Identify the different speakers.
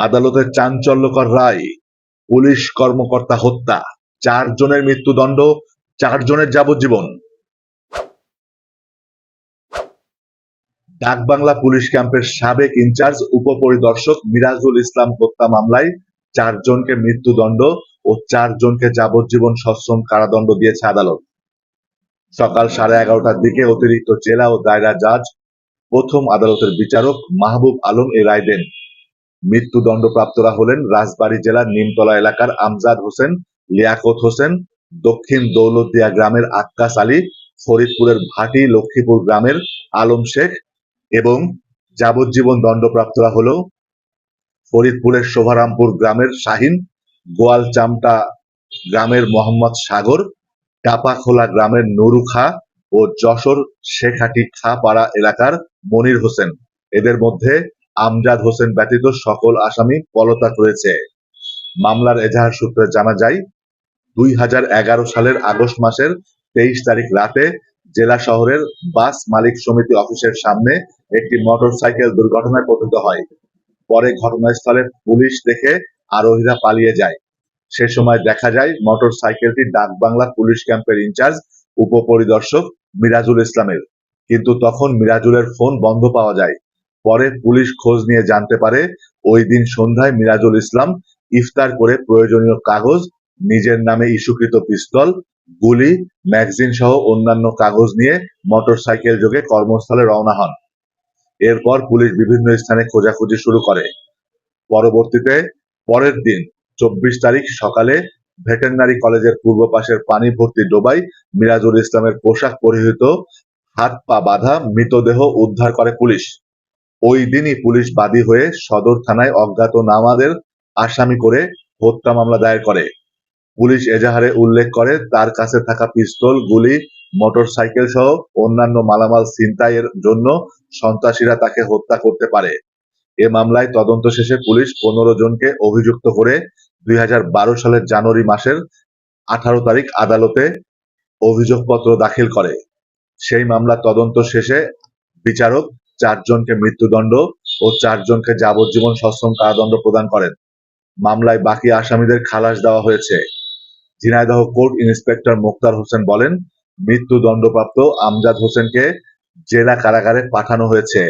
Speaker 1: আদালতের চাঞ্চল্যকর রায়, পুলিশ কর্মকর্তা হত্যা, চারজনের মৃত্যুদণ্ড, চারজনের যাবজ্জীবন। ডাকবাংলা পুলিশ ক্যাম্পের সাবেক ইনচার্জ, উপপরিদর্শক মিরাজুল ইসলাম হত্যা মামলায় চারজনকে মৃত্যুদণ্ড ও চারজনকে যাবজ্জীবন সশ্রম কারাদণ্ড দিয়েছে আদালত। সকাল সাড়ে এগারোটার দিকে অতিরিক্ত জেলা ও দায়রা জাজ, প্রথম আদালতের বিচারক মাহবুব আলম এ রায় দেন। মৃত্যুদণ্ডপ্রাপ্তরা হলেন রাজবাড়ী জেলার নিমতলা এলাকার আমজাদ হোসেন, লিয়াকত হোসেন, দক্ষিণ দৌলতদিয়া গ্রামের আক্কাস আলী, ফরিদপুরের ভাটি লক্ষ্মীপুর গ্রামের আলম শেখ এবং যাবজ্জীবন দণ্ডপ্রাপ্তরা হল ফরিদপুরের শোভারামপুর গ্রামের শাহিন, গোয়ালচামটা গ্রামের মোহাম্মদ সাগর, টাপাখোলা গ্রামের নুরু খা ও যশোর শেখাটি খাপাড়া এলাকার মনির হোসেন। এদের মধ্যে আমজাদ হোসেন ব্যতীত সকল আসামি পলাতক রয়েছে। মামলার এজাহার সূত্রে জানা যায়, দুই হাজার এগারো সালের আগস্ট মাসের তেইশ তারিখ রাতে জেলা শহরের বাস মালিক সমিতি অফিসের সামনে একটি মোটরসাইকেল দুর্ঘটনায় পতিত হয়। পরে ঘটনাস্থলে পুলিশ দেখে আরোহীরা পালিয়ে যায়। সে সময় দেখা যায় মোটর সাইকেলটি ডাকবাংলা পুলিশ ক্যাম্পের ইনচার্জ, উপপরিদর্শক মিরাজুল ইসলামের। কিন্তু তখন মিরাজুলের ফোন বন্ধ পাওয়া যায়। পরে পুলিশ খোঁজ নিয়ে জানতে পারে ওই দিন সন্ধ্যায় মিরাজুল ইসলাম ইফতার করে প্রয়োজনীয় কাগজ, নিজের নামে ইস্যুকৃত পিস্তল, গুলি, ম্যাগজিন সহ অন্যান্য কাগজ নিয়ে মোটরসাইকেল যোগে কর্মস্থলে রওনা হন। এরপর পুলিশ বিভিন্ন স্থানে খোঁজাখুঁজি শুরু করে। পরবর্তীতে পরের দিন, চব্বিশ তারিখ সকালে ভেটেরিনারি কলেজের পূর্ব পাশের পানি ভর্তি ডোবাই মিরাজুল ইসলামের পোশাক পরিহিত হাত পা বাঁধা, মৃতদেহ উদ্ধার করে পুলিশ। ওই দিনই পুলিশ বাদী হয়ে সদর থানায় অজ্ঞাত নামাদের আসামি করে হত্যা মামলা দায়ের করে। পুলিশ এজাহারে উল্লেখ করে, তার কাছে থাকা পিস্তল, গুলি, মোটরসাইকেল সহ অন্যান্য মালামাল ছিনতাইয়ের জন্য সন্ত্রাসীরা তাকে হত্যা করতে পারে। এ মামলায় তদন্ত শেষে পুলিশ পনেরো জনকে অভিযুক্ত করে দুই হাজার বারো সালের জানুয়ারি মাসের আঠারো তারিখ আদালতে অভিযোগপত্র দাখিল করে। সেই মামলা তদন্ত শেষে বিচারক চারজনকে মৃত্যুদণ্ড ও চারজনকে যাবজ্জীবন সশ্রম কারাদণ্ড প্রদান করেন। মামলায় বাকি আসামিদের খালাস দেওয়া হয়েছে। ঝিনাইদহ কোর্ট ইন্সপেক্টর মোক্তার হোসেন বলেন, মৃত্যুদণ্ডপ্রাপ্ত আমজাদ হোসেনকে জেলা কারাগারে পাঠানো হয়েছে।